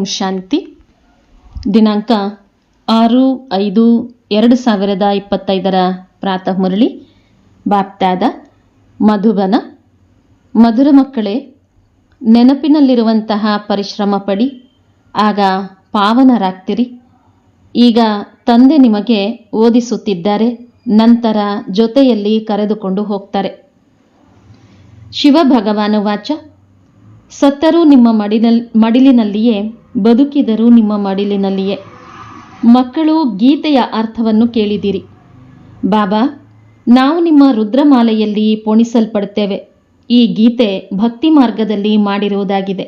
ಓಂ ಶಾಂತಿ. ದಿನಾಂಕ ಆರು ಐದು ಎರಡು ಸಾವಿರದ ಇಪ್ಪತ್ತೈದರ ಪ್ರಾತಃ ಮುರಳಿ. ಬಾಪ್ತಾದ ಮಧುಬನ. ಮಧುರ ಮಕ್ಕಳೇ, ನೆನಪಿನಲ್ಲಿರುವಂತಹ ಪರಿಶ್ರಮ ಪಡಿ, ಆಗ ಪಾವನರಾಗ್ತಿರಿ. ಈಗ ತಂದೆ ನಿಮಗೆ ಓದಿಸುತ್ತಿದ್ದಾರೆ, ನಂತರ ಜೊತೆಯಲ್ಲಿ ಕರೆದುಕೊಂಡು ಹೋಗ್ತಾರೆ. ಶಿವ ಭಗವಾನ ವಾಚ. ಸತ್ತರೂ ನಿಮ್ಮ ಮಡಿನಲ್, ಮಡಿಲಿನಲ್ಲಿಯೇ ಬದುಕಿದರೂ ನಿಮ್ಮ ಮಡಿಲಿನಲ್ಲಿಯೇ. ಮಕ್ಕಳು ಗೀತೆಯ ಅರ್ಥವನ್ನು ಕೇಳಿದಿರಿ ಬಾಬಾ, ನಾವು ನಿಮ್ಮ ರುದ್ರಮಾಲೆಯಲ್ಲಿ ಪೋಣಿಸಲ್ಪಡುತ್ತೇವೆ ಈ ಗೀತೆ ಭಕ್ತಿ ಮಾರ್ಗದಲ್ಲಿ ಮಾಡಿರುವುದಾಗಿದೆ.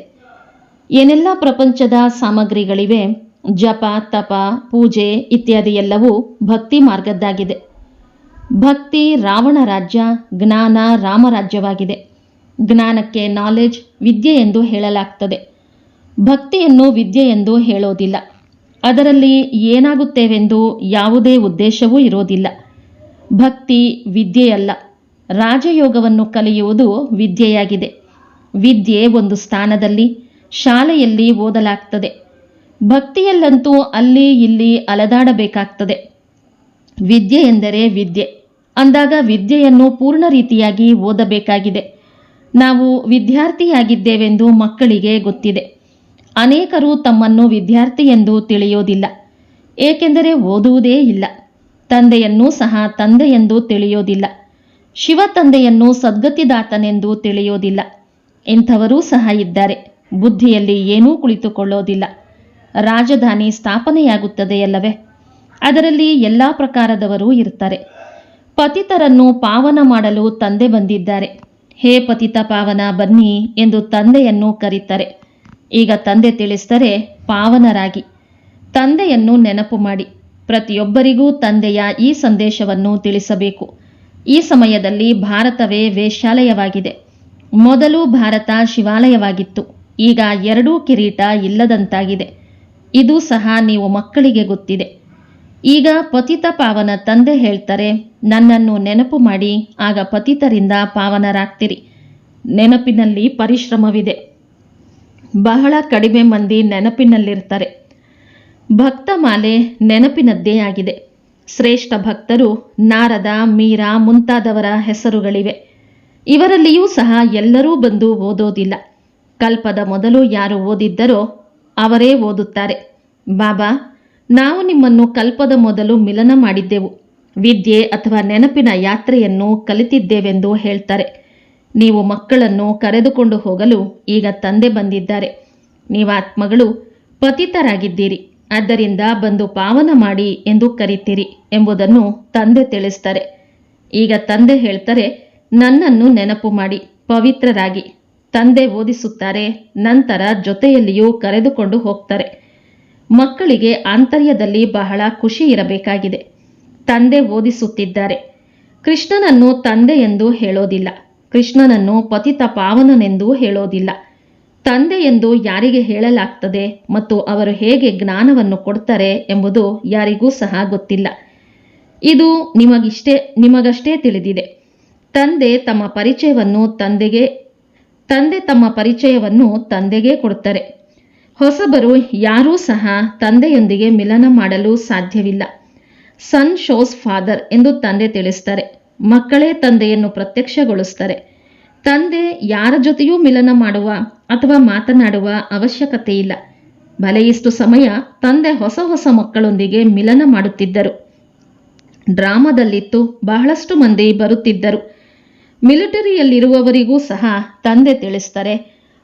ಏನೆಲ್ಲ ಪ್ರಪಂಚದ ಸಾಮಗ್ರಿಗಳಿವೆ, ಜಪ, ತಪ, ಪೂಜೆ ಇತ್ಯಾದಿ ಎಲ್ಲವೂ ಭಕ್ತಿ ಮಾರ್ಗದ್ದಾಗಿದೆ. ಭಕ್ತಿ ರಾವಣ ರಾಜ್ಯ, ಜ್ಞಾನ ರಾಮರಾಜ್ಯವಾಗಿದೆ ಜ್ಞಾನಕ್ಕೆ ನಾಲೆಜ್ ವಿದ್ಯೆ ಎಂದು ಹೇಳಲಾಗ್ತದೆ. ಭಕ್ತಿಯನ್ನು ವಿದ್ಯೆ ಎಂದು ಹೇಳೋದಿಲ್ಲ. ಅದರಲ್ಲಿ ಏನಾಗುತ್ತೇವೆಂದು ಯಾವುದೇ ಉದ್ದೇಶವೂ ಇರೋದಿಲ್ಲ. ಭಕ್ತಿ ವಿದ್ಯೆಯಲ್ಲ. ರಾಜಯೋಗವನ್ನು ಕಲಿಯುವುದು ವಿದ್ಯೆಯಾಗಿದೆ. ವಿದ್ಯೆ ಒಂದು ಸ್ಥಾನದಲ್ಲಿ, ಶಾಲೆಯಲ್ಲಿ ಓದಲಾಗ್ತದೆ. ಭಕ್ತಿಯಲ್ಲಂತೂ ಅಲ್ಲಿ ಇಲ್ಲಿ ಅಲೆದಾಡಬೇಕಾಗ್ತದೆ. ವಿದ್ಯೆ ಎಂದರೆ ವಿದ್ಯೆ. ಅಂದಾಗ ವಿದ್ಯೆಯನ್ನು ಪೂರ್ಣ ರೀತಿಯಾಗಿ ಓದಬೇಕಾಗಿದೆ. ನಾವು ವಿದ್ಯಾರ್ಥಿಯಾಗಿದ್ದೇವೆಂದು ಮಕ್ಕಳಿಗೆ ಗೊತ್ತಿದೆ. ಅನೇಕರು ತಮ್ಮನ್ನು ವಿದ್ಯಾರ್ಥಿ ಎಂದು ತಿಳಿಯೋದಿಲ್ಲ, ಏಕೆಂದರೆ ಓದುವುದೇ ಇಲ್ಲ. ತಂದೆಯನ್ನು ಸಹ ತಂದೆ ಎಂದು ತಿಳಿಯೋದಿಲ್ಲ, ಶಿವ ತಂದೆಯನ್ನು ಸದ್ಗತಿದಾತನೆಂದು ತಿಳಿಯೋದಿಲ್ಲ. ಇಂಥವರೂ ಸಹ ಇದ್ದಾರೆ, ಬುದ್ಧಿಯಲ್ಲಿ ಏನೂ ಕುಳಿತುಕೊಳ್ಳೋದಿಲ್ಲ. ರಾಜಧಾನಿ ಸ್ಥಾಪನೆಯಾಗುತ್ತದೆಯಲ್ಲವೇ? ಅದರಲ್ಲಿ ಎಲ್ಲ ಪ್ರಕಾರದವರೂ ಇರ್ತಾರೆ. ಪತಿತರನ್ನು ಪಾವನ ಮಾಡಲು ತಂದೆ ಬಂದಿದ್ದಾರೆ. ಹೇ ಪತಿತ ಪಾವನ ಬನ್ನಿ ಎಂದು ತಂದೆಯನ್ನು ಕರೀತಾರೆ. ಈಗ ತಂದೆ ತಿಳಿಸಿದರೆ ಪಾವನರಾಗಿ. ತಂದೆಯನ್ನು ನೆನಪು ಮಾಡಿ. ಪ್ರತಿಯೊಬ್ಬರಿಗೂ ತಂದೆಯ ಈ ಸಂದೇಶವನ್ನು ತಿಳಿಸಬೇಕು. ಈ ಸಮಯದಲ್ಲಿ ಭಾರತವೇ ವೇಶ್ಯಾಲಯವಾಗಿದೆ. ಮೊದಲು ಭಾರತ ಶಿವಾಲಯವಾಗಿತ್ತು. ಈಗ ಎರಡೂ ಕಿರೀಟ ಇಲ್ಲದಂತಾಗಿದೆ. ಇದು ಸಹ ನೀವು ಮಕ್ಕಳಿಗೆ ಗೊತ್ತಿದೆ. ಈಗ ಪತಿತ ಪಾವನ ತಂದೆ ಹೇಳ್ತಾರೆ, ನನ್ನನ್ನು ನೆನಪು ಮಾಡಿ, ಆಗ ಪತಿತರಿಂದ ಪಾವನರಾಗ್ತಿರಿ. ನೆನಪಿನಲ್ಲಿ ಪರಿಶ್ರಮವಿದೆ. ಬಹಳ ಕಡಿಮೆ ಮಂದಿ ನೆನಪಿನಲ್ಲಿರ್ತಾರೆ ಭಕ್ತ ಮಾಲೆ ನೆನಪಿನದ್ದೇ ಆಗಿದೆ. ಶ್ರೇಷ್ಠ ಭಕ್ತರು ನಾರದ, ಮೀರಾ ಮುಂತಾದವರ ಹೆಸರುಗಳಿವೆ. ಇವರಲ್ಲಿಯೂ ಸಹ ಎಲ್ಲರೂ ಬಂದು ಓದೋದಿಲ್ಲ. ಕಲ್ಪದ ಮೊದಲು ಯಾರು ಓದಿದ್ದರೋ ಅವರೇ ಓದುತ್ತಾರೆ. ಬಾಬಾ, ನಾವು ನಿಮ್ಮನ್ನು ಕಲ್ಪದ ಮೊದಲು ಮಿಲನ ಮಾಡಿದ್ದೆವು. ವಿದ್ಯೆ ಅಥವಾ ನೆನಪಿನ ಯಾತ್ರೆಯನ್ನು ಕಲಿತಿದ್ದೇವೆಂದು ಹೇಳ್ತಾರೆ. ನೀವು ಮಕ್ಕಳನ್ನು ಕರೆದುಕೊಂಡು ಹೋಗಲು ಈಗ ತಂದೆ ಬಂದಿದ್ದಾರೆ. ನೀವಾತ್ಮಗಳು ಪತಿತರಾಗಿದ್ದೀರಿ. ಆದ್ದರಿಂದ ಬಂದು ಪಾವನ ಮಾಡಿ ಎಂದು ಕರೀತೀರಿ ಎಂಬುದನ್ನು ತಂದೆ ತಿಳಿಸ್ತಾರೆ. ಈಗ ತಂದೆ ಹೇಳ್ತಾರೆ, ನನ್ನನ್ನು ನೆನಪು ಮಾಡಿ, ಪವಿತ್ರರಾಗಿ. ತಂದೆ ಓದಿಸುತ್ತಾರೆ, ನಂತರ ಜೊತೆಯಲ್ಲಿಯೂ ಕರೆದುಕೊಂಡು ಹೋಗ್ತಾರೆ. ಮಕ್ಕಳಿಗೆ ಆಂತರ್ಯದಲ್ಲಿ ಬಹಳ ಖುಷಿ ಇರಬೇಕಾಗಿದೆ. ತಂದೆ ಓದಿಸುತ್ತಿದ್ದಾರೆ. ಕೃಷ್ಣನನ್ನು ತಂದೆ ಎಂದು ಹೇಳೋದಿಲ್ಲ. ಕೃಷ್ಣನನ್ನು ಪತಿತ ಪಾವನನೆಂದೂ ಹೇಳೋದಿಲ್ಲ. ತಂದೆ ಎಂದು ಯಾರಿಗೆ ಹೇಳಲಾಗ್ತದೆ ಮತ್ತು ಅವರು ಹೇಗೆ ಜ್ಞಾನವನ್ನು ಕೊಡ್ತಾರೆ ಎಂಬುದು ಯಾರಿಗೂ ಸಹ ಗೊತ್ತಿಲ್ಲ. ಇದು ನಿಮಗಿಷ್ಟೇ, ನಿಮಗಷ್ಟೇ ತಿಳಿದಿದೆ. ತಂದೆ ತಮ್ಮ ಪರಿಚಯವನ್ನು ತಂದೆಗೆ, ತಂದೆ ತಮ್ಮ ಪರಿಚಯವನ್ನು ತಂದೆಗೆ ಕೊಡ್ತಾರೆ. ಹೊಸಬರು ಯಾರೂ ಸಹ ತಂದೆಯೊಂದಿಗೆ ಮಿಲನ ಮಾಡಲು ಸಾಧ್ಯವಿಲ್ಲ. ಸನ್ ಶೋಸ್ ಫಾದರ್ ಎಂದು ತಂದೆ ತಿಳಿಸ್ತಾರೆ. ಮಕ್ಕಳೇ ತಂದೆಯನ್ನು ಪ್ರತ್ಯಕ್ಷಗೊಳಿಸ್ತಾರೆ. ತಂದೆ ಯಾರ ಜೊತೆಯೂ ಮಿಲನ ಮಾಡುವ ಅಥವಾ ಮಾತನಾಡುವ ಅವಶ್ಯಕತೆ ಇಲ್ಲ. ಭಲೆ ಇಷ್ಟು ಸಮಯ ತಂದೆ ಹೊಸ ಹೊಸ ಮಕ್ಕಳೊಂದಿಗೆ ಮಿಲನ ಮಾಡುತ್ತಿದ್ದರು. ಡ್ರಾಮಾದಲ್ಲಿತ್ತು ಬಹಳಷ್ಟು ಮಂದಿ ಬರುತ್ತಿದ್ದರು. ಮಿಲಿಟರಿಯಲ್ಲಿರುವವರಿಗೂ ಸಹ ತಂದೆ ತಿಳಿಸ್ತಾರೆ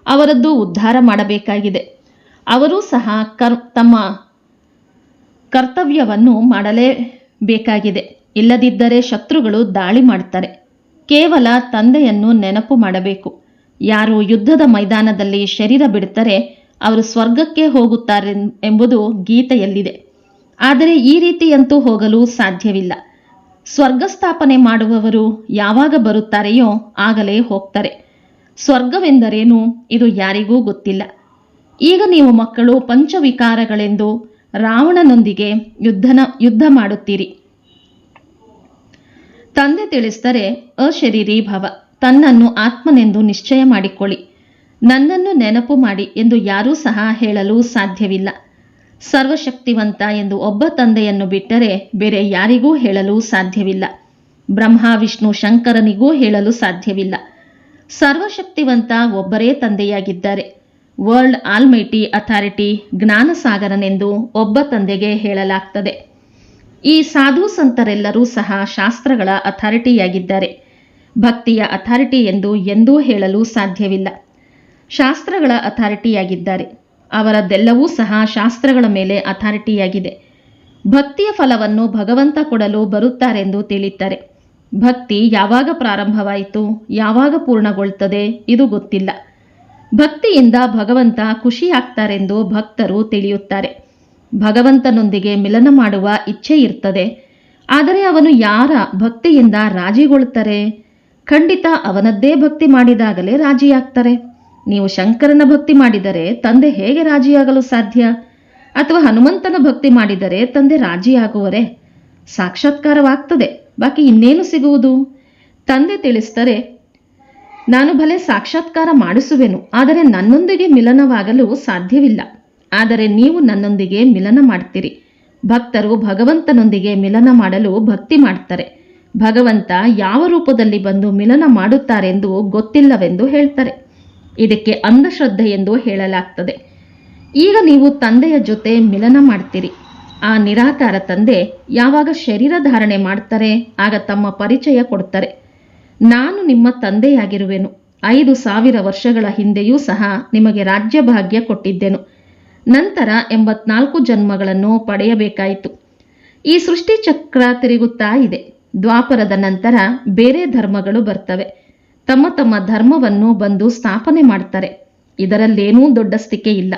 ಅವರದ್ದು ಉದ್ಧಾರ ಮಾಡಬೇಕಾಗಿದೆ. ಅವರೂ ಸಹ ಕರ್, ತಮ್ಮ ಕರ್ತವ್ಯವನ್ನು ಮಾಡಲೇಬೇಕಾಗಿದೆ. ಇಲ್ಲದಿದ್ದರೆ ಶತ್ರುಗಳು ದಾಳಿ ಮಾಡ್ತಾರೆ ಕೇವಲ ತಂದೆಯನ್ನು ನೆನಪು ಮಾಡಬೇಕು. ಯಾರು ಯುದ್ಧದ ಮೈದಾನದಲ್ಲಿ ಶರೀರ ಬಿಡುತ್ತಾರೆ, ಅವರು ಸ್ವರ್ಗಕ್ಕೆ ಹೋಗುತ್ತಾರೆ ಎಂಬುದು ಗೀತೆಯಲ್ಲಿದೆ. ಆದರೆ ಈ ರೀತಿಯಂತೂ ಹೋಗಲು ಸಾಧ್ಯವಿಲ್ಲ. ಸ್ವರ್ಗ ಸ್ಥಾಪನೆ ಮಾಡುವವರು ಯಾವಾಗ ಬರುತ್ತಾರೆಯೋ ಆಗಲೇ ಹೋಗ್ತಾರೆ. ಸ್ವರ್ಗವೆಂದರೇನು, ಇದು ಯಾರಿಗೂ ಗೊತ್ತಿಲ್ಲ. ಈಗ ನೀವು ಮಕ್ಕಳು ಪಂಚವಿಕಾರಗಳೆಂದು ರಾವಣನೊಂದಿಗೆ ಯುದ್ಧನ, ಯುದ್ಧ ಮಾಡುತ್ತೀರಿ. ತಂದೆ ತಿಳಿಸಿದರೆ ಅಶರೀರಿ ಭವ. ತನ್ನನ್ನು ಆತ್ಮನೆಂದು ನಿಶ್ಚಯ ಮಾಡಿಕೊಳ್ಳಿ. ನನ್ನನ್ನು ನೆನಪು ಮಾಡಿ ಎಂದು ಯಾರೂ ಸಹ ಹೇಳಲು ಸಾಧ್ಯವಿಲ್ಲ. ಸರ್ವಶಕ್ತಿವಂತ ಎಂದು ಒಬ್ಬ ತಂದೆಯನ್ನು ಬಿಟ್ಟರೆ ಬೇರೆ ಯಾರಿಗೂ ಹೇಳಲು ಸಾಧ್ಯವಿಲ್ಲ. ಬ್ರಹ್ಮ, ವಿಷ್ಣು, ಶಂಕರನಿಗೂ ಹೇಳಲು ಸಾಧ್ಯವಿಲ್ಲ. ಸರ್ವಶಕ್ತಿವಂತ ಒಬ್ಬರೇ ತಂದೆಯಾಗಿದ್ದಾರೆ. ವರ್ಲ್ಡ್ ಆಲ್ಮೈಟಿ ಅಥಾರಿಟಿ ಜ್ಞಾನಸಾಗರನೆಂದು ಒಬ್ಬ ತಂದೆಗೆ ಹೇಳಲಾಗ್ತದೆ. ಈ ಸಾಧು ಸಂತರೆಲ್ಲರೂ ಸಹ ಶಾಸ್ತ್ರಗಳ ಅಥಾರಿಟಿಯಾಗಿದ್ದಾರೆ. ಭಕ್ತಿಯ ಅಥಾರಿಟಿ ಎಂದು ಎಂದೂ ಹೇಳಲು ಸಾಧ್ಯವಿಲ್ಲ. ಶಾಸ್ತ್ರಗಳ ಅಥಾರಿಟಿಯಾಗಿದ್ದಾರೆ. ಅವರದ್ದೆಲ್ಲವೂ ಸಹ ಶಾಸ್ತ್ರಗಳ ಮೇಲೆ ಅಥಾರಿಟಿಯಾಗಿದೆ. ಭಕ್ತಿಯ ಫಲವನ್ನು ಭಗವಂತ ಕೊಡಲು ಬರುತ್ತಾರೆಂದು ತಿಳಿತಾರೆ ಭಕ್ತಿ ಯಾವಾಗ ಪ್ರಾರಂಭವಾಯಿತು, ಯಾವಾಗ ಪೂರ್ಣಗೊಳ್ತದೆ ಇದು ಗೊತ್ತಿಲ್ಲ. ಭಕ್ತಿಯಿಂದ ಭಗವಂತ ಖುಷಿಯಾಗ್ತಾರೆಂದು ಭಕ್ತರು ತಿಳಿಯುತ್ತಾರೆ. ಭಗವಂತನೊಂದಿಗೆ ಮಿಲನ ಮಾಡುವ ಇಚ್ಛೆ ಇರ್ತದೆ. ಆದರೆ ಅವನು ಯಾರ ಭಕ್ತಿಯಿಂದ ರಾಜಿಗೊಳ್ತಾರೆ ಖಂಡಿತ ಅವನದ್ದೇ ಭಕ್ತಿ ಮಾಡಿದಾಗಲೇ ರಾಜಿಯಾಗ್ತಾರೆ. ನೀವು ಶಂಕರನ ಭಕ್ತಿ ಮಾಡಿದರೆ ತಂದೆ ಹೇಗೆ ರಾಜಿಯಾಗಲು ಸಾಧ್ಯ? ಅಥವಾ ಹನುಮಂತನ ಭಕ್ತಿ ಮಾಡಿದರೆ ತಂದೆ ರಾಜಿಯಾಗುವರೆ? ಸಾಕ್ಷಾತ್ಕಾರವಾಗ್ತದೆ. ಬಾಕಿ ಇನ್ನೇನು ಸಿಗುವುದು? ತಂದೆ ತಿಳಿಸ್ತಾರೆ ನಾನು ಭಲೆ ಸಾಕ್ಷಾತ್ಕಾರ ಮಾಡಿಸುವೆನು, ಆದರೆ ನನ್ನೊಂದಿಗೆ ಮಿಲನವಾಗಲು ಸಾಧ್ಯವಿಲ್ಲ. ಆದರೆ ನೀವು ನನ್ನೊಂದಿಗೆ ಮಿಲನ ಮಾಡ್ತೀರಿ. ಭಕ್ತರು ಭಗವಂತನೊಂದಿಗೆ ಮಿಲನ ಮಾಡಲು ಭಕ್ತಿ ಮಾಡ್ತಾರೆ. ಭಗವಂತ ಯಾವ ರೂಪದಲ್ಲಿ ಬಂದು ಮಿಲನ ಮಾಡುತ್ತಾರೆಂದು ಗೊತ್ತಿಲ್ಲವೆಂದು ಹೇಳ್ತಾರೆ. ಇದಕ್ಕೆ ಅಂಧಶ್ರದ್ಧೆ ಎಂದು ಹೇಳಲಾಗ್ತದೆ. ಈಗ ನೀವು ತಂದೆಯ ಜೊತೆ ಮಿಲನ ಮಾಡ್ತೀರಿ. ಆ ನಿರಾಕಾರ ತಂದೆ ಯಾವಾಗ ಶರೀರ ಧಾರಣೆ ಮಾಡ್ತಾರೆ, ಆಗ ತಮ್ಮ ಪರಿಚಯ ಕೊಡ್ತಾರೆ. ನಾನು ನಿಮ್ಮ ತಂದೆಯಾಗಿರುವೆನು. ಐದು ಸಾವಿರ ವರ್ಷಗಳ ಹಿಂದೆಯೂ ಸಹ ನಿಮಗೆ ರಾಜ್ಯಭಾಗ್ಯ ಕೊಟ್ಟಿದ್ದೆನು. ನಂತರ ಎಂಬತ್ನಾಲ್ಕು ಜನ್ಮಗಳನ್ನು ಪಡೆಯಬೇಕಾಯಿತು. ಈ ಸೃಷ್ಟಿ ಚಕ್ರ ತಿರುಗುತ್ತಾ ಇದೆ. ದ್ವಾಪರದ ನಂತರ ಬೇರೆ ಧರ್ಮಗಳು ಬರ್ತವೆ. ತಮ್ಮ ತಮ್ಮ ಧರ್ಮವನ್ನು ಬಂದು ಸ್ಥಾಪನೆ ಮಾಡ್ತಾರೆ. ಇದರಲ್ಲೇನೂ ದೊಡ್ಡಸ್ತಿಕೆ ಇಲ್ಲ.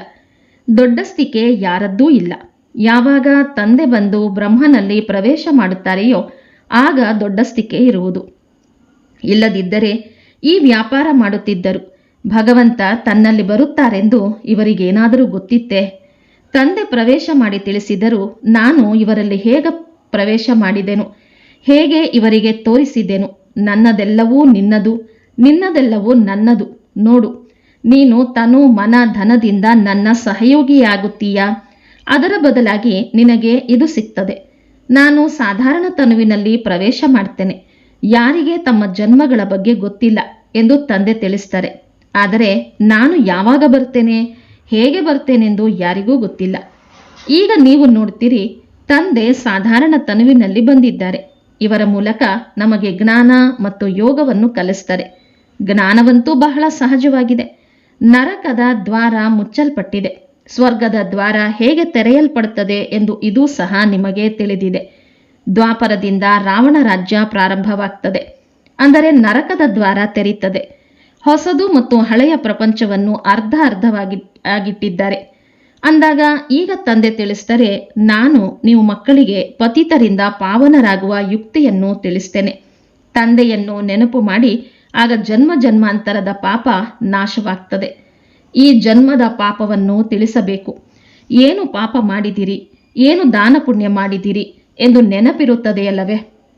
ದೊಡ್ಡಸ್ತಿಕೆ ಯಾರದ್ದೂ ಇಲ್ಲ. ಯಾವಾಗ ತಂದೆ ಬಂದು ಬ್ರಹ್ಮನಲ್ಲಿ ಪ್ರವೇಶ ಮಾಡುತ್ತಾರೆಯೋ ಆಗ ದೊಡ್ಡಸ್ತಿಕೆ ಇರುವುದು. ಇಲ್ಲದಿದ್ದರೆ ಈ ವ್ಯಾಪಾರ ಮಾಡುತ್ತಿದ್ದರು. ಭಗವಂತ ತನ್ನಲ್ಲಿ ಬರುತ್ತಾರೆಂದು ಇವರಿಗೇನಾದರೂ ಗೊತ್ತಿತ್ತೆ. ತಂದೆ ಪ್ರವೇಶ ಮಾಡಿ ತಿಳಿಸಿದರು ನಾನು ಇವರಲ್ಲಿ ಹೇಗೆ ಪ್ರವೇಶ ಮಾಡಿದೆನು? ಹೇಗೆ ಇವರಿಗೆ ತೋರಿಸಿದೆನು? ನನ್ನದೆಲ್ಲವೂ ನಿನ್ನದು, ನಿನ್ನದೆಲ್ಲವೂ ನನ್ನದು. ನೋಡು, ನೀನು ತನು ಮನ ಧನದಿಂದ ನನ್ನ ಸಹಯೋಗಿಯಾಗುತ್ತೀಯಾ. ಅದರ ಬದಲಾಗಿ ನಿನಗೆ ಇದು ಸಿಗ್ತದೆ. ನಾನು ಸಾಧಾರಣ ತನುವಿನಲ್ಲಿ ಪ್ರವೇಶ ಮಾಡ್ತೇನೆ. ಯಾರಿಗೆ ತಮ್ಮ ಜನ್ಮಗಳ ಬಗ್ಗೆ ಗೊತ್ತಿಲ್ಲ ಎಂದು ತಂದೆ ತಿಳಿಸ್ತಾರೆ. ಆದರೆ ನಾನು ಯಾವಾಗ ಬರ್ತೇನೆ? ಹೇಗೆ ಬರ್ತೇನೆಂದು ಯಾರಿಗೂ ಗೊತ್ತಿಲ್ಲ. ಈಗ ನೀವು ನೋಡ್ತೀರಿ, ತಂದೆ ಸಾಧಾರಣ ತನುವಿನಲ್ಲಿ ಬಂದಿದ್ದಾರೆ. ಇವರ ಮೂಲಕ ನಮಗೆ ಜ್ಞಾನ ಮತ್ತು ಯೋಗವನ್ನು ಕಲಿಸ್ತಾರೆ. ಜ್ಞಾನವಂತೂ ಬಹಳ ಸಹಜವಾಗಿದೆ. ನರಕದ ದ್ವಾರ ಮುಚ್ಚಲ್ಪಟ್ಟಿದೆ. ಸ್ವರ್ಗದ ದ್ವಾರ ಹೇಗೆ ತೆರೆಯಲ್ಪಡುತ್ತದೆ ಎಂದು ಇದೂ ಸಹ ನಿಮಗೆ ತಿಳಿದಿದೆ. ದ್ವಾಪರದಿಂದ ರಾವಣ ರಾಜ್ಯ ಪ್ರಾರಂಭವಾಗ್ತದೆ. ಅಂದರೆ ನರಕದ ದ್ವಾರ ತೆರೀತದೆ. ಹೊಸದು ಮತ್ತು ಹಳೆಯ ಪ್ರಪಂಚವನ್ನು ಅರ್ಧ ಅರ್ಧವಾಗಿ ಆಗಿಟ್ಟಿದ್ದಾರೆ. ಅಂದಾಗ ಈಗ ತಂದೆ ತಿಳಿಸ್ತಾರೆ ನಾನು ನೀವು ಮಕ್ಕಳಿಗೆ ಪತಿತರಿಂದ ಪಾವನರಾಗುವ ಯುಕ್ತಿಯನ್ನು ತಿಳಿಸ್ತೇನೆ. ತಂದೆಯನ್ನು ನೆನಪು ಮಾಡಿ, ಆಗ ಜನ್ಮ ಜನ್ಮಾಂತರದ ಪಾಪ ನಾಶವಾಗ್ತದೆ. ಈ ಜನ್ಮದ ಪಾಪವನ್ನು ತಿಳಿಸಬೇಕು. ಏನು ಪಾಪ ಮಾಡಿದಿರಿ? ಏನು ದಾನ ಪುಣ್ಯ ಮಾಡಿದಿರಿ ಎಂದು ನೆನಪಿರುತ್ತದೆಯಲ್ಲವೇ?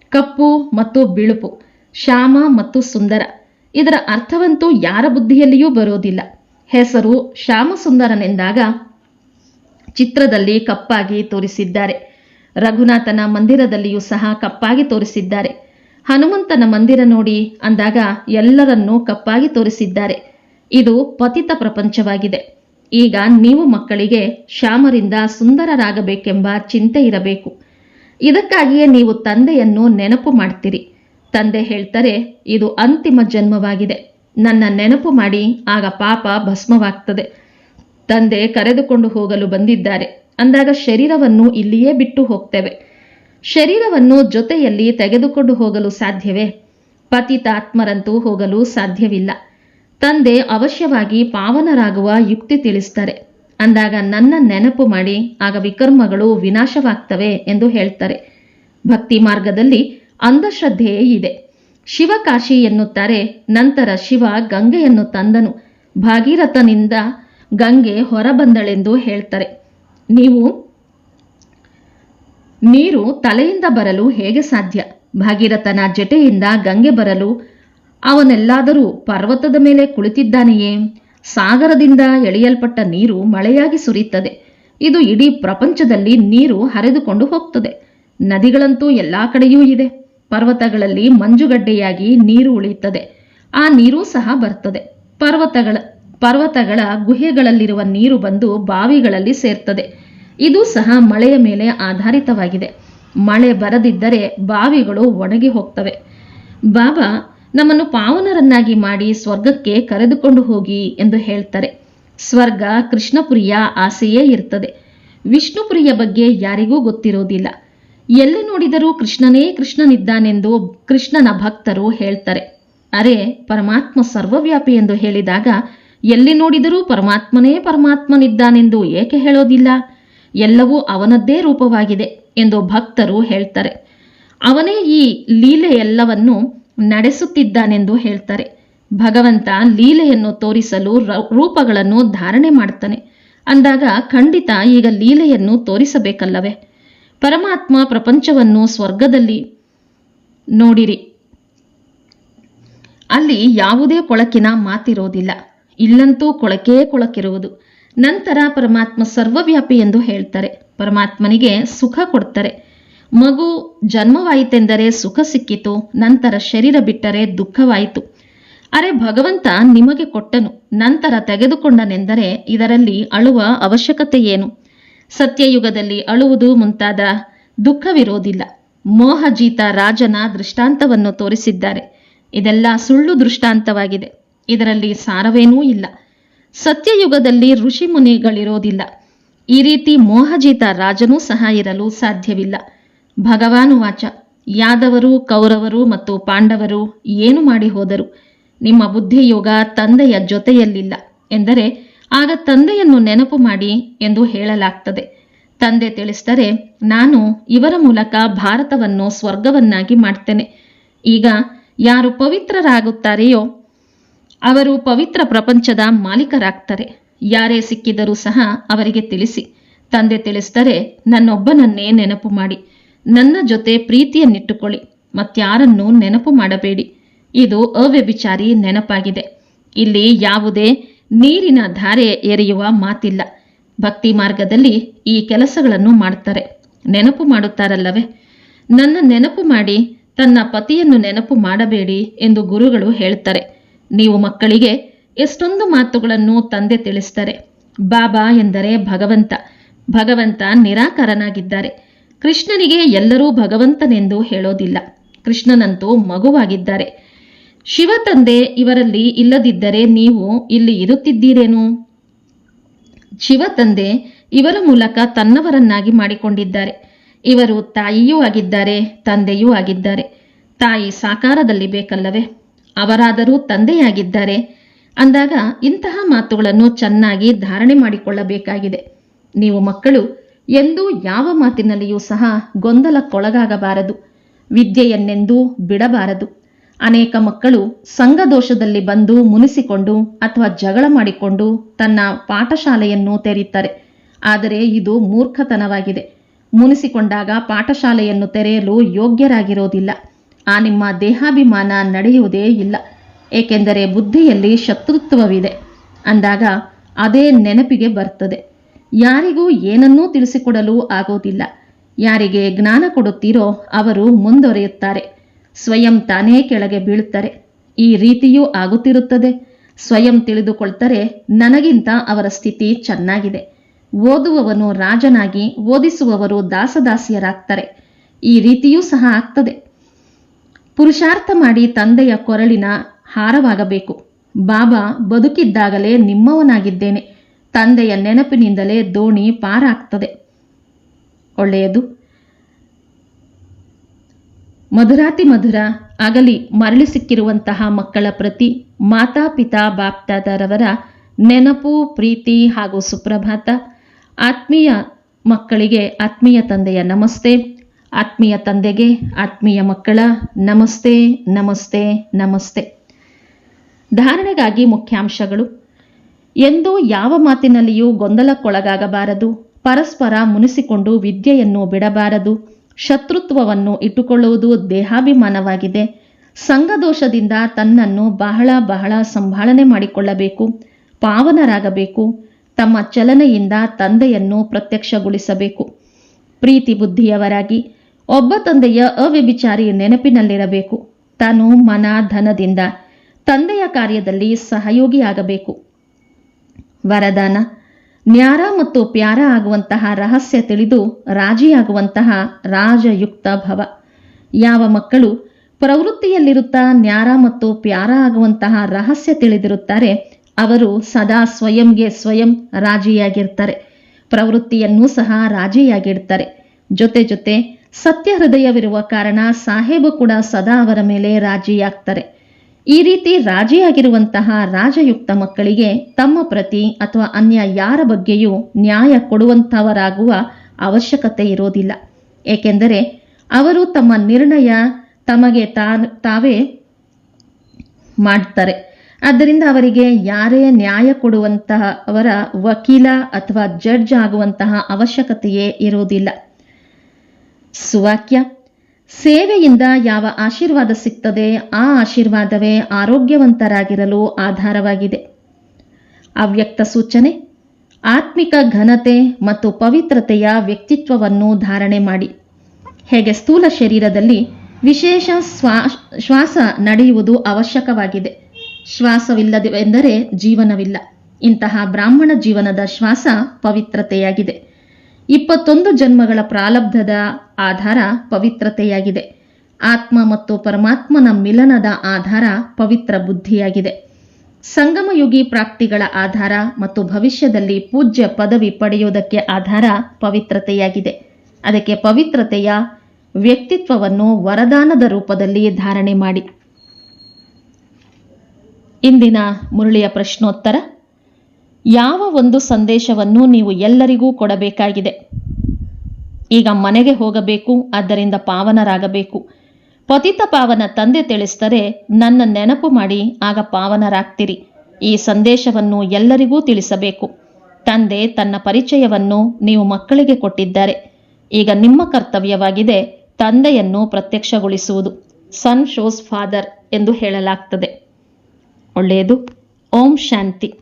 ಕಪ್ಪು ಮತ್ತು ಬಿಳುಪು, ಶ್ಯಾಮ ಮತ್ತು ಸುಂದರ. ಇದರ ಅರ್ಥವಂತೂ ಯಾರ ಬುದ್ಧಿಯಲ್ಲಿಯೂ ಬರೋದಿಲ್ಲ. ಹೆಸರು ಶ್ಯಾಮಸುಂದರನೆಂದಾಗ ಚಿತ್ರದಲ್ಲಿ ಕಪ್ಪಾಗಿ ತೋರಿಸಿದ್ದಾರೆ. ರಘುನಾಥನ ಮಂದಿರದಲ್ಲಿಯೂ ಸಹ ಕಪ್ಪಾಗಿ ತೋರಿಸಿದ್ದಾರೆ. ಹನುಮಂತನ ಮಂದಿರ ನೋಡಿ ಅಂದಾಗ ಎಲ್ಲರನ್ನೂ ಕಪ್ಪಾಗಿ ತೋರಿಸಿದ್ದಾರೆ. ಇದು ಪತಿತ ಪ್ರಪಂಚವಾಗಿದೆ. ಈಗ ನೀವು ಮಕ್ಕಳಿಗೆ ಶ್ಯಾಮರಿಂದ ಸುಂದರರಾಗಬೇಕೆಂಬ ಚಿಂತೆ ಇರಬೇಕು. ಇದಕ್ಕಾಗಿಯೇ ನೀವು ತಂದೆಯನ್ನು ನೆನಪು ಮಾಡ್ತೀರಿ. ತಂದೆ ಹೇಳ್ತಾರೆ, ಇದು ಅಂತಿಮ ಜನ್ಮವಾಗಿದೆ. ನನ್ನ ನೆನಪು ಮಾಡಿ, ಆಗ ಪಾಪ ಭಸ್ಮವಾಗ್ತದೆ. ತಂದೆ ಕರೆದುಕೊಂಡು ಹೋಗಲು ಬಂದಿದ್ದಾರೆ. ಅಂದಾಗ ಶರೀರವನ್ನು ಇಲ್ಲಿಯೇ ಬಿಟ್ಟು ಹೋಗ್ತೇವೆ. ಶರೀರವನ್ನು ಜೊತೆಯಲ್ಲಿ ತೆಗೆದುಕೊಂಡು ಹೋಗಲು ಸಾಧ್ಯವೇ? ಪತಿತಾತ್ಮರಂತೂ ಹೋಗಲು ಸಾಧ್ಯವಿಲ್ಲ. ತಂದೆ ಅವಶ್ಯವಾಗಿ ಪಾವನರಾಗುವ ಯುಕ್ತಿ ತಿಳಿಸ್ತಾರೆ. ಅಂದಾಗ ನನ್ನ ನೆನಪು ಮಾಡಿ, ಆಗ ವಿಕರ್ಮಗಳು ವಿನಾಶವಾಗ್ತವೆ ಎಂದು ಹೇಳ್ತಾರೆ. ಭಕ್ತಿ ಮಾರ್ಗದಲ್ಲಿ ಅಂಧಶ್ರದ್ಧೆಯೇ ಇದೆ. ಶಿವಕಾಶಿ ಎನ್ನುತ್ತಾರೆ, ನಂತರ ಶಿವ ಗಂಗೆಯನ್ನು ತಂದನು. ಭಾಗೀರಥನಿಂದ ಗಂಗೆ ಹೊರಬಂದಳೆಂದು ಹೇಳ್ತಾರೆ. ನೀವು, ನೀರು ತಲೆಯಿಂದ ಬರಲು ಹೇಗೆ ಸಾಧ್ಯ? ಭಾಗೀರಥನ ಜಟೆಯಿಂದ ಗಂಗೆ ಬರಲು ಅವನೆಲ್ಲಾದರೂ ಪರ್ವತದ ಮೇಲೆ ಕುಳಿತಿದ್ದಾನೆಯೇ? ಸಾಗರದಿಂದ ಎಳೆಯಲ್ಪಟ್ಟ ನೀರು ಮಳೆಯಾಗಿ ಸುರಿಯುತ್ತದೆ. ಇದು ಇಡೀ ಪ್ರಪಂಚದಲ್ಲಿ ನೀರು ಹರಿದುಕೊಂಡು ಹೋಗ್ತದೆ. ನದಿಗಳಂತೂ ಎಲ್ಲ ಕಡೆಯೂ ಇದೆ. ಪರ್ವತಗಳಲ್ಲಿ ಮಂಜುಗಡ್ಡೆಯಾಗಿ ನೀರು ಉಳಿಯುತ್ತದೆ. ಆ ನೀರು ಸಹ ಬರ್ತದೆ. ಪರ್ವತಗಳ ಪರ್ವತಗಳ ಗುಹೆಗಳಲ್ಲಿರುವ ನೀರು ಬಂದು ಬಾವಿಗಳಲ್ಲಿ ಸೇರ್ತದೆ. ಇದು ಸಹ ಮಳೆಯ ಮೇಲೆ ಆಧಾರಿತವಾಗಿದೆ. ಮಳೆ ಬರದಿದ್ದರೆ ಬಾವಿಗಳು ಒಣಗಿ ಹೋಗ್ತವೆ. ಬಾಬಾ, ನಮ್ಮನ್ನು ಪಾವನರನ್ನಾಗಿ ಮಾಡಿ ಸ್ವರ್ಗಕ್ಕೆ ಕರೆದುಕೊಂಡು ಹೋಗಿ ಎಂದು ಹೇಳ್ತಾರೆ. ಸ್ವರ್ಗ ಕೃಷ್ಣಪುರಿಯ ಆಸೆಯೇ ಇರ್ತದೆ. ವಿಷ್ಣುಪುರಿಯ ಬಗ್ಗೆ ಯಾರಿಗೂ ಗೊತ್ತಿರೋದಿಲ್ಲ. ಎಲ್ಲಿ ನೋಡಿದರೂ ಕೃಷ್ಣನೇ ಕೃಷ್ಣನಿದ್ದಾನೆಂದು ಕೃಷ್ಣನ ಭಕ್ತರು ಹೇಳ್ತಾರೆ. ಅರೆ, ಪರಮಾತ್ಮ ಸರ್ವವ್ಯಾಪಿ ಎಂದು ಹೇಳಿದಾಗ ಎಲ್ಲಿ ನೋಡಿದರೂ ಪರಮಾತ್ಮನೇ ಪರಮಾತ್ಮನಿದ್ದಾನೆಂದು ಏಕೆ ಹೇಳೋದಿಲ್ಲ? ಎಲ್ಲವೂ ಅವನದ್ದೇ ರೂಪವಾಗಿದೆ ಎಂದು ಭಕ್ತರು ಹೇಳ್ತಾರೆ. ಅವನೇ ಈ ಲೀಲೆ ಎಲ್ಲವನ್ನು ನಡೆಸುತ್ತಿದ್ದಾನೆಂದು ಹೇಳ್ತಾರೆ. ಭಗವಂತ ಲೀಲೆಯನ್ನು ತೋರಿಸಲು ರೂಪಗಳನ್ನು ಧಾರಣೆ ಮಾಡ್ತಾನೆ. ಅಂದಾಗ ಖಂಡಿತ ಈಗ ಲೀಲೆಯನ್ನು ತೋರಿಸಬೇಕಲ್ಲವೇ? ಪರಮಾತ್ಮ ಪ್ರಪಂಚವನ್ನು ಸ್ವರ್ಗದಲ್ಲಿ ನೋಡಿರಿ. ಅಲ್ಲಿ ಯಾವುದೇ ಕೊಳಕಿನ ಮಾತಿರೋದಿಲ್ಲ. ಇಲ್ಲಂತೂ ಕೊಳಕೇ ಕೊಳಕಿರುವುದು. ನಂತರ ಪರಮಾತ್ಮ ಸರ್ವವ್ಯಾಪಿ ಎಂದು ಹೇಳ್ತಾರೆ. ಪರಮಾತ್ಮನಿಗೆ ಸುಖ ಕೊಡ್ತಾರೆ. ಮಗು ಜನ್ಮವಾಯಿತೆಂದರೆ ಸುಖ ಸಿಕ್ಕಿತು, ನಂತರ ಶರೀರ ಬಿಟ್ಟರೆ ದುಃಖವಾಯಿತು. ಅರೆ ಭಗವಂತ ನಿಮಗೆ ಕೊಟ್ಟನು, ನಂತರ ತೆಗೆದುಕೊಂಡನೆಂದರೆ ಇದರಲ್ಲಿ ಅಳುವ ಅವಶ್ಯಕತೆ ಏನು ಸತ್ಯಯುಗದಲ್ಲಿ ಅಳುವುದು ಮುಂತಾದ ದುಃಖವಿರೋದಿಲ್ಲ. ಮೋಹಜೀತ ರಾಜನ ದೃಷ್ಟಾಂತವನ್ನು ತೋರಿಸಿದ್ದಾರೆ. ಇದೆಲ್ಲ ಸುಳ್ಳು ದೃಷ್ಟಾಂತವಾಗಿದೆ. ಇದರಲ್ಲಿ ಸಾರವೇನೂ ಇಲ್ಲ. ಸತ್ಯಯುಗದಲ್ಲಿ ಋಷಿ ಮುನಿಗಳಿರೋದಿಲ್ಲ ಈ ರೀತಿ ಮೋಹಜೀತ ರಾಜನೂ ಸಹ ಇರಲು ಸಾಧ್ಯವಿಲ್ಲ. ಭಗವಾನುವಾಚ ಯಾದವರು, ಕೌರವರು ಮತ್ತು ಪಾಂಡವರು ಏನು ಮಾಡಿ ಹೋದರು? ನಿಮ್ಮ ಬುದ್ಧಿಯೋಗ ತಂದೆಯ ಜೊತೆಯಲ್ಲಿಲ್ಲ ಎಂದರೆ ಆಗ ತಂದೆಯನ್ನು ನೆನಪು ಮಾಡಿ ಎಂದು ಹೇಳಲಾಗ್ತದೆ. ತಂದೆ ತಿಳಿಸಿದರೆ, ನಾನು ಇವರ ಮೂಲಕ ಭಾರತವನ್ನು ಸ್ವರ್ಗವನ್ನಾಗಿ ಮಾಡ್ತೇನೆ. ಈಗ ಯಾರು ಪವಿತ್ರರಾಗುತ್ತಾರೆಯೋ, ಅವರು ಪವಿತ್ರ ಪ್ರಪಂಚದ ಮಾಲೀಕರಾಗ್ತಾರೆ. ಯಾರೇ ಸಿಕ್ಕಿದರೂ ಸಹ ಅವರಿಗೆ ತಿಳಿಸಿ. ತಂದೆ ತಿಳಿಸಿದರೆ, ನನ್ನೊಬ್ಬನನ್ನೇ ನೆನಪು ಮಾಡಿ. ನನ್ನ ಜೊತೆ ಪ್ರೀತಿಯನ್ನಿಟ್ಟುಕೊಳ್ಳಿ. ಮತ್ತಾರನ್ನೂ ನೆನಪು ಮಾಡಬೇಡಿ. ಇದು ಅವ್ಯಭಿಚಾರಿ ನೆನಪಾಗಿದೆ. ಇಲ್ಲಿ ಯಾವುದೇ ನೀರಿನ ಧಾರೆ ಎರೆಯುವ ಮಾತಿಲ್ಲ. ಭಕ್ತಿ ಮಾರ್ಗದಲ್ಲಿ ಈ ಕೆಲಸಗಳನ್ನು ಮಾಡ್ತಾರೆ. ನೆನಪು ಮಾಡುತ್ತಾರಲ್ಲವೇ? ನನ್ನ ನೆನಪು ಮಾಡಿ, ತನ್ನ ಪತಿಯನ್ನು ನೆನಪು ಮಾಡಬೇಡಿ ಎಂದು ಗುರುಗಳು ಹೇಳ್ತಾರೆ. ನೀವು ಮಕ್ಕಳಿಗೆ ಎಷ್ಟೊಂದು ಮಾತುಗಳನ್ನು ತಂದೆ ತಿಳಿಸ್ತಾರೆ. ಬಾಬಾ ಎಂದರೆ ಭಗವಂತ. ಭಗವಂತ ನಿರಾಕರನಾಗಿದ್ದಾರೆ. ಕೃಷ್ಣನಿಗೆ ಎಲ್ಲರೂ ಭಗವಂತನೆಂದು ಹೇಳೋದಿಲ್ಲ. ಕೃಷ್ಣನಂತೂ ಮಗುವಾಗಿದ್ದಾರೆ. ಶಿವ ತಂದೆ ಇವರಲ್ಲಿ ಇಲ್ಲದಿದ್ದರೆ ನೀವು ಇಲ್ಲಿ ಇರುತ್ತಿದ್ದೀರೇನು? ಶಿವ ತಂದೆ ಇವರ ಮೂಲಕ ತನ್ನವರನ್ನಾಗಿ ಮಾಡಿಕೊಂಡಿದ್ದಾರೆ. ಇವರು ತಾಯಿಯೂ ಆಗಿದ್ದಾರೆ, ತಂದೆಯೂ ಆಗಿದ್ದಾರೆ. ತಾಯಿ ಸಾಕಾರದಲ್ಲಿ ಬೇಕಲ್ಲವೇ? ಅವರಾದರೂ ತಂದೆಯಾಗಿದ್ದಾರೆ. ಅಂದಾಗ ಇಂತಹ ಮಾತುಗಳನ್ನು ಚೆನ್ನಾಗಿ ಧಾರಣೆ ಮಾಡಿಕೊಳ್ಳಬೇಕಾಗಿದೆ. ನೀವು ಮಕ್ಕಳು, ಎಂದೂ ಯಾವ ಮಾತಿನಲ್ಲಿಯೂ ಸಹ ಗೊಂದಲಕ್ಕೊಳಗಾಗಬಾರದು. ವಿದ್ಯೆಯನ್ನೆಂದೂ ಬಿಡಬಾರದು. ಅನೇಕ ಮಕ್ಕಳು ಸಂಘದೋಷದಲ್ಲಿ ಬಂದು ಮುನಿಸಿಕೊಂಡು ಅಥವಾ ಜಗಳ ಮಾಡಿಕೊಂಡು ತನ್ನ ಪಾಠಶಾಲೆಯನ್ನು ತೆರೆಯುತ್ತಾರೆ. ಆದರೆ ಇದು ಮೂರ್ಖತನವಾಗಿದೆ. ಮುನಿಸಿಕೊಂಡಾಗ ಪಾಠಶಾಲೆಯನ್ನು ತೆರೆಯಲು ಯೋಗ್ಯರಾಗಿರೋದಿಲ್ಲ ಆ ನಿಮ್ಮ ದೇಹಾಭಿಮಾನ ನಡೆಯುವುದೇ ಇಲ್ಲ. ಏಕೆಂದರೆ ಬುದ್ಧಿಯಲ್ಲಿ ಶತ್ರುತ್ವವಿದೆ. ಅಂದಾಗ ಅದೇ ನೆನಪಿಗೆ ಬರ್ತದೆ. ಯಾರಿಗೂ ಏನನ್ನೂ ತಿಳಿಸಿಕೊಡಲು ಆಗೋದಿಲ್ಲ ಯಾರಿಗೆ ಜ್ಞಾನ ಕೊಡುತ್ತೀರೋ ಅವರು ಮುಂದುವರಿಯುತ್ತಾರೆ ಸ್ವಯಂ ತಾನೇ ಕೆಳಗೆ ಬೀಳುತ್ತಾರೆ. ಈ ರೀತಿಯೂ ಆಗುತ್ತಿರುತ್ತದೆ. ಸ್ವಯಂ ತಿಳಿದುಕೊಳ್ತಾರೆ ನನಗಿಂತ ಅವರ ಸ್ಥಿತಿ ಚೆನ್ನಾಗಿದೆ. ಓದುವವನು ರಾಜನಾಗಿ ಓದಿಸುವವರು ದಾಸದಾಸಿಯರಾಗ್ತಾರೆ. ಈ ರೀತಿಯೂ ಸಹ ಆಗ್ತದೆ. ಪುರುಷಾರ್ಥ ಮಾಡಿ ತಂದೆಯ ಕೊರಳಿನ ಹಾರವಾಗಬೇಕು. ಬಾಬಾ ಬದುಕಿದ್ದಾಗಲೇ ನಿಮ್ಮವನಾಗಿದ್ದೇನೆ. ತಂದೆಯ ನೆನಪಿನಿಂದಲೇ ದೋಣಿ ಪಾರಾಗ್ತದೆ. ಒಳ್ಳೆಯದು. ಮಧುರಾತಿ ಮಧುರ ಅಗಲಿ ಮರಳಿ ಸಿಕ್ಕಿರುವಂತಹ ಮಕ್ಕಳ ಪ್ರತಿ ಮಾತಾಪಿತಾ ಬಾಪ್ತಾದರವರ ನೆನಪು, ಪ್ರೀತಿ ಹಾಗೂ ಸುಪ್ರಭಾತ. ಆತ್ಮೀಯ ಮಕ್ಕಳಿಗೆ ಆತ್ಮೀಯ ತಂದೆಯ ನಮಸ್ತೆ. ಆತ್ಮೀಯ ತಂದೆಗೆ ಆತ್ಮೀಯ ಮಕ್ಕಳ ನಮಸ್ತೆ ನಮಸ್ತೆ ನಮಸ್ತೆ. ಧಾರಣೆಗಾಗಿ ಮುಖ್ಯಾಂಶಗಳು. ಎಂದು ಯಾವ ಮಾತಿನಲ್ಲಿಯೂ ಗೊಂದಲಕ್ಕೊಳಗಾಗಬಾರದು. ಪರಸ್ಪರ ಮುನಿಸಿಕೊಂಡು ವಿದ್ಯೆಯನ್ನು ಬಿಡಬಾರದು. ಶತ್ರುತ್ವವನ್ನು ಇಟ್ಟುಕೊಳ್ಳುವುದು ದೇಹಾಭಿಮಾನವಾಗಿದೆ. ಸಂಘದೋಷದಿಂದ ತನ್ನನ್ನು ಬಹಳ ಬಹಳ ಸಂಭಾಳನೆ ಮಾಡಿಕೊಳ್ಳಬೇಕು, ಪಾವನರಾಗಬೇಕು, ತಮ್ಮ ಚಲನೆಯಿಂದ ತಂದೆಯನ್ನು ಪ್ರತ್ಯಕ್ಷಗೊಳಿಸಬೇಕು. ಪ್ರೀತಿ ಬುದ್ಧಿಯವರಾಗಿ ಒಬ್ಬ ತಂದೆಯ ಅವ್ಯಭಿಚಾರಿ ನೆನಪಿನಲ್ಲಿರಬೇಕು. ತಾನು ಮನ ಧನದಿಂದ ತಂದೆಯ ಕಾರ್ಯದಲ್ಲಿ ಸಹಯೋಗಿಯಾಗಬೇಕು. ವರದಾನ ನ್ಯಾರ ಮತ್ತು ಪ್ಯಾರ ಆಗುವಂತಹ ರಹಸ್ಯ ತಿಳಿದು ರಾಜಿಯಾಗುವಂತಹ ರಾಜಯುಕ್ತ ಭವ. ಯಾವ ಮಕ್ಕಳು ಪ್ರವೃತ್ತಿಯಲ್ಲಿರುತ್ತಾ ನ್ಯಾರ ಮತ್ತು ಪ್ಯಾರ ಆಗುವಂತಹ ರಹಸ್ಯ ತಿಳಿದಿರುತ್ತಾರೆ, ಅವರು ಸದಾ ಸ್ವಯಂಗೆ ಸ್ವಯಂ ರಾಜಿಯಾಗಿರ್ತಾರೆ. ಪ್ರವೃತ್ತಿಯನ್ನೂ ಸಹ ರಾಜಿಯಾಗಿಡ್ತಾರೆ. ಜೊತೆ ಜೊತೆ ಸತ್ಯ ಹೃದಯವಿರುವ ಕಾರಣ ಸಾಹೇಬು ಕೂಡ ಸದಾ ಅವರ ಮೇಲೆ ರಾಜಿಯಾಗ್ತಾರೆ. ಈ ರೀತಿ ರಾಜಿಯಾಗಿರುವಂತಹ ರಾಜಯುಕ್ತ ಮಕ್ಕಳಿಗೆ ತಮ್ಮ ಪ್ರತಿ ಅಥವಾ ಅನ್ಯ ಯಾರ ಬಗ್ಗೆಯೂ ನ್ಯಾಯ ಕೊಡುವಂಥವರಾಗುವ ಅವಶ್ಯಕತೆ ಇರೋದಿಲ್ಲ. ಏಕೆಂದರೆ ಅವರು ತಮ್ಮ ನಿರ್ಣಯ ತಮಗೆ ತಾವೇ ಮಾಡ್ತಾರೆ. ಆದ್ದರಿಂದ ಅವರಿಗೆ ಯಾರೇ ನ್ಯಾಯ ಕೊಡುವಂತಹ ಅವರ ವಕೀಲ ಅಥವಾ ಜಡ್ಜ್ ಆಗುವಂತಹ ಅವಶ್ಯಕತೆಯೇ ಇರುವುದಿಲ್ಲ ಸುವಾಕ್ಯ. ಸೇವೆಯಿಂದ ಯಾವ ಆಶೀರ್ವಾದ ಸಿಗ್ತದೆ, ಆ ಆಶೀರ್ವಾದವೇ ಆರೋಗ್ಯವಂತರಾಗಿರಲು ಆಧಾರವಾಗಿದೆ. ಅವ್ಯಕ್ತ ಸೂಚನೆ, ಆತ್ಮಿಕ ಘನತೆ ಮತ್ತು ಪವಿತ್ರತೆಯ ವ್ಯಕ್ತಿತ್ವವನ್ನು ಧಾರಣೆ ಮಾಡಿ. ಹೇಗೆ ಸ್ಥೂಲ ಶರೀರದಲ್ಲಿ ವಿಶೇಷ ಶ್ವಾ ಶ್ವಾಸ ನಡೆಯುವುದು ಅವಶ್ಯಕವಾಗಿದೆ. ಶ್ವಾಸವಿಲ್ಲದೆಂದರೆ ಜೀವನವಿಲ್ಲ. ಇಂತಹ ಬ್ರಾಹ್ಮಣ ಜೀವನದ ಶ್ವಾಸ ಪವಿತ್ರತೆಯಾಗಿದೆ. ಇಪ್ಪತ್ತೊಂದು ಜನ್ಮಗಳ ಪ್ರಾಲಬ್ಧದ ಆಧಾರ ಪವಿತ್ರತೆಯಾಗಿದೆ. ಆತ್ಮ ಮತ್ತು ಪರಮಾತ್ಮನ ಮಿಲನದ ಆಧಾರ ಪವಿತ್ರ ಬುದ್ಧಿಯಾಗಿದೆ. ಸಂಗಮಯುಗಿ ಪ್ರಾಪ್ತಿಗಳ ಆಧಾರ ಮತ್ತು ಭವಿಷ್ಯದಲ್ಲಿ ಪೂಜ್ಯ ಪದವಿ ಪಡೆಯುವುದಕ್ಕೆ ಆಧಾರ ಪವಿತ್ರತೆಯಾಗಿದೆ. ಅದಕ್ಕೆ ಪವಿತ್ರತೆಯ ವ್ಯಕ್ತಿತ್ವವನ್ನು ವರದಾನದ ರೂಪದಲ್ಲಿ ಧಾರಣೆ ಮಾಡಿ. ಇಂದಿನ ಮುರಳಿಯ ಪ್ರಶ್ನೋತ್ತರ. ಯಾವ ಒಂದು ಸಂದೇಶವನ್ನು ನೀವು ಎಲ್ಲರಿಗೂ ಕೊಡಬೇಕಾಗಿದೆ? ಈಗ ಮನೆಗೆ ಹೋಗಬೇಕು, ಆದ್ದರಿಂದ ಪಾವನರಾಗಬೇಕು. ಪತಿತ ಪಾವನ ತಂದೆ ತಿಳಿಸಿದರೆ, ನನ್ನ ನೆನಪು ಮಾಡಿ, ಆಗ ಪಾವನರಾಗ್ತಿರಿ. ಈ ಸಂದೇಶವನ್ನು ಎಲ್ಲರಿಗೂ ತಿಳಿಸಬೇಕು. ತಂದೆ ತನ್ನ ಪರಿಚಯವನ್ನು ನೀವು ಮಕ್ಕಳಿಗೆ ಕೊಟ್ಟಿದ್ದಾರೆ. ಈಗ ನಿಮ್ಮ ಕರ್ತವ್ಯವಾಗಿದೆ ತಂದೆಯನ್ನು ಪ್ರತ್ಯಕ್ಷಗೊಳಿಸುವುದು. ಸನ್ ಶೋಸ್ ಫಾದರ್ ಎಂದು ಹೇಳಲಾಗ್ತದೆ. ಒಳ್ಳೆಯದು. ಓಂ ಶಾಂತಿ.